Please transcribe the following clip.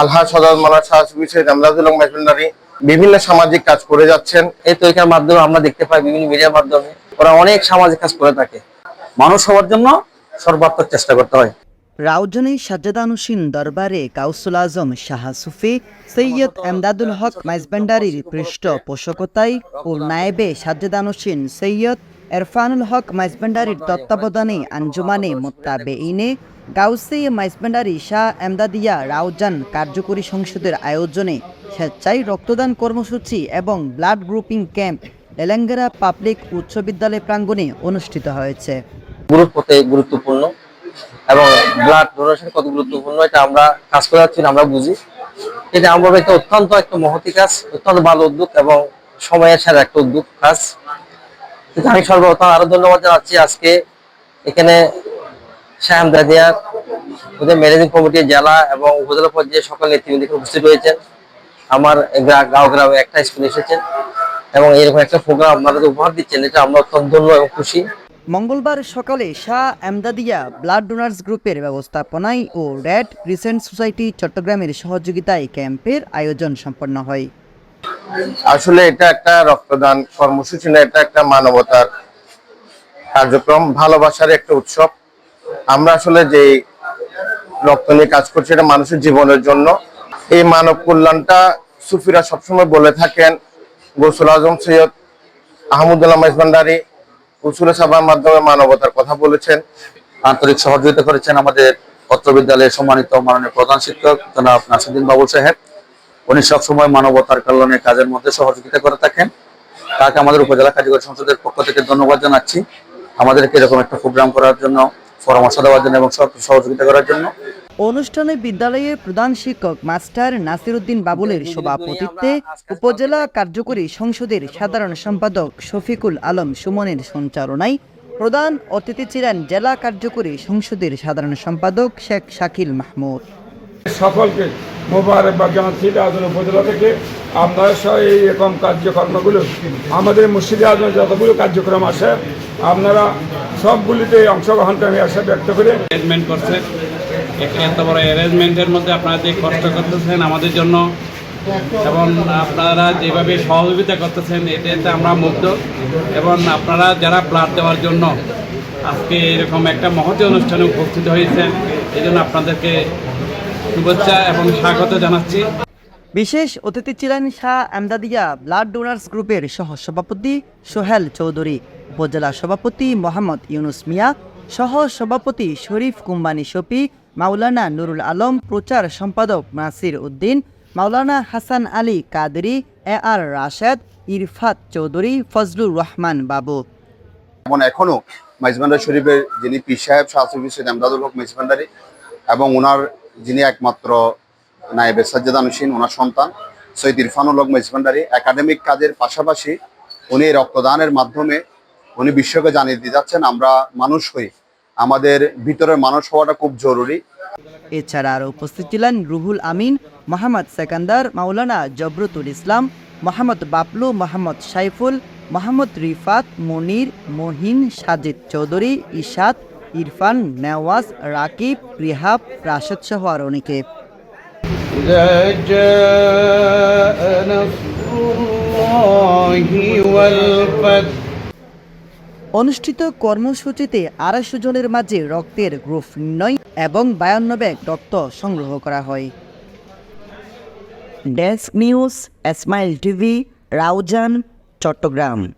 আলহা সদর মালা শাহসুবি সৈয়দ আমদাদুল হক বিভিন্ন সামাজিক কাজ করে যাচ্ছেন। এই তরিকার মাধ্যমে আমরা দেখতে পাই বিভিন্ন মিডিয়ার মাধ্যমে ওরা অনেক সামাজিক কাজ করে থাকে। মানুষ হওয়ার জন্য সর্বাত্মক চেষ্টা করতে হয়। রাউজানে সাজ্জাদানুসীন দরবারে কাউসুল আজম শাহ সুফি, সৈয়দ এমদাদুল হক মাইজবান্ডারির পৃষ্ঠপোষকতায় ও নায়েবে সাজ্জাদানুসীন সৈয়দ এরফানুল হক মাইজবান্ডারির তত্ত্বাবধানে আঞ্জুমানে মোত্তাবেইনে গাউসে মাইজবান্ডারি শাহ এমদাদিয়া রাউজান কার্যকরী সংসদের আয়োজনে স্বেচ্ছায় রক্তদান কর্মসূচি এবং ব্লাড গ্রুপিং ক্যাম্প এলেঙ্গারা পাবলিক উচ্চ বিদ্যালয় প্রাঙ্গণে অনুষ্ঠিত হয়েছে। গ্রুপ হতে গুরুত্বপূর্ণ এবং ব্লাড ডোনেশন কত গুরুত্বপূর্ণ, এটা আমরা কাজ করে যাচ্ছি আমরা বুঝি। এটা আমরা একটা অত্যন্ত একটা মহতি কাজ, অত্যন্ত ভালো উদ্যোগ এবং সময়ের সাথে একটা উদ্যোগ কাজ। আমি সর্বপ্রথম আরও ধন্যবাদ জানাচ্ছি আজকে এখানে শ্যাম দাদিয়া, ওদের ম্যানেজিং কমিটি জেলা এবং উপজেলা পর্যায়ে সকল নেতৃবৃন্দ উপস্থিত রয়েছেন। আমার গাঁও গ্রামে একটা স্কুল এসেছেন এবং এরকম একটা প্রোগ্রাম আপনারা উপহার দিচ্ছেন, এটা আমরা অত্যন্ত ধন্য এবং খুশি। মঙ্গলবার সকালে শাহ এমদাদিয়া ব্লাড ডোনার্স গ্রুপের ব্যবস্থাপনায় ও রেড ক্রিসেন্ট সোসাইটি চট্টগ্রামের সহযোগিতায় ক্যাম্পের আয়োজন সম্পন্ন হয়। আসলে এটা একটা রক্তদান কর্মসূচি না, এটা একটা মানবতার কার্যক্রম, ভালোবাসার একটা উৎসব। আমরা আসলে যে রক্ত নিয়ে কাজ করছি, এটা মানুষের জীবনের জন্য। এই মানব কল্যাণটা সুফিরা সবসময় বলে থাকেন। গোসুল আজম সৈয়দ আহমদুল্লাহ মাইজবান্ডারি উসুল সাবার মাধ্যমে মানবতার কথা বলেছেন। আন্তরিক সহযোগিতা করেছেন আমাদের পত্র বিদ্যালয়ের সম্মানিত মাননীয় প্রধান শিক্ষক জনাব নাসিরুদ্দিন বাবুল সাহেব। উনি সবসময় মানবতার কল্যাণের কাজের মধ্যে সহযোগিতা করে থাকেন। তাকে আমাদের উপজেলা কার্যকরী সংসদের পক্ষ থেকে ধন্যবাদ জানাচ্ছি। আমাদেরকে এরকম একটা প্রোগ্রাম করার জন্য পরামর্শ দেওয়ার জন্য এবং সহযোগিতা করার জন্য। অনুষ্ঠানে বিদ্যালয়ের প্রধান শিক্ষক মাস্টার নাসিরুদ্দিন বাবুলের সভাপতিত্বে উপজেলা কার্যকরী সংসদের সাধারণ সম্পাদক শফিকুল আলম সুমনের সঞ্চালনায় প্রধান অতিথি ছিলেন জেলা কার্যকরী সংসদের সাধারণ সম্পাদক শেখ শাকিল মাহমুদ। সকলকে মোবারকবাদ জানাচ্ছি রাজন উপজেলা থেকে। আপনার এই রকম কার্যক্রমগুলো, আমাদের মুর্শিদে আজমের যতগুলো কার্যক্রম আছে, আপনারা সবগুলিতে অংশগ্রহণকে আমি আশা ব্যক্ত করে। অ্যারেঞ্জমেন্ট করছেন এত বড় অ্যারেঞ্জমেন্টের মধ্যে আপনারা যে কষ্ট করতেছেন আমাদের জন্য, এবং আপনারা যেভাবে সহযোগিতা করতেছেন, এটাতে আমরা মুগ্ধ। এবং আপনারা যারা ব্লাড দেওয়ার জন্য আজকে এরকম একটা মহতি অনুষ্ঠানে উপস্থিত হয়েছেন এই জন্য আপনাদেরকে শুভেচ্ছা এবং স্বাগত জানাচ্ছি। বিশেষ অতিথি ছিলেন শাহ আমদাদিয়া ব্লাড ডোনার্স গ্রুপের সহ সভাপতি সোহেল চৌধুরী উপজেলা সভাপতি মোহাম্মদ ইউনুস মিয়া সহ সভাপতি শরীফ কুম্বানি শফি মাওলানা নুরুল আলম প্রচার সম্পাদক নাসির উদ্দিন মাওলানা হাসান আলী কাদরি এ আর রাশেদ ইরফাত চৌধুরী ফজলুর রহমান বাবু। এবং এখনও মাইজবান্ডার শরীফের যিনি পীর সাহেব শাহসুফি সৈয়দ আমদাদুল হক মাইজবান্ডারি এবং ওনার যিনি একমাত্র নায়েবে সাজ্জাদ আনুসিন ওনার সন্তান, সৈয়দ ইরফানুল হক মাইজবান্ডারি একাডেমিক কাজের পাশাপাশি উনি রক্তদানের মাধ্যমে উনি বিশ্বকে জানিয়ে দিয়ে যাচ্ছেন, আমরা মানুষ হই। আমাদের ভিতরের মানুষ হওয়াটা খুব জরুরি। এছাড়া আরও উপস্থিত ছিলেন রুহুল আমিন, মোহাম্মদ সেকান্দার, মাওলানা জবরতুল ইসলাম, মোহাম্মদ বাপলু, মোহাম্মদ সাইফুল, মোহাম্মদ রিফাত, মনির, মহিন, সাজিদ চৌধুরী ইশাদ ইরফান, নেওয়াজ, রাকিব, রিহাব, রাশেদ সহ আর অনেকে। অনুষ্ঠিত কর্মসূচিতে আড়াইশো জনের মাঝে রক্তের গ্রুপ নির্ণয় এবং বায়ান্ন ব্যাগ রক্ত সংগ্রহ করা হয়। Desk news, Esmail TV, Raozan, Chattogram.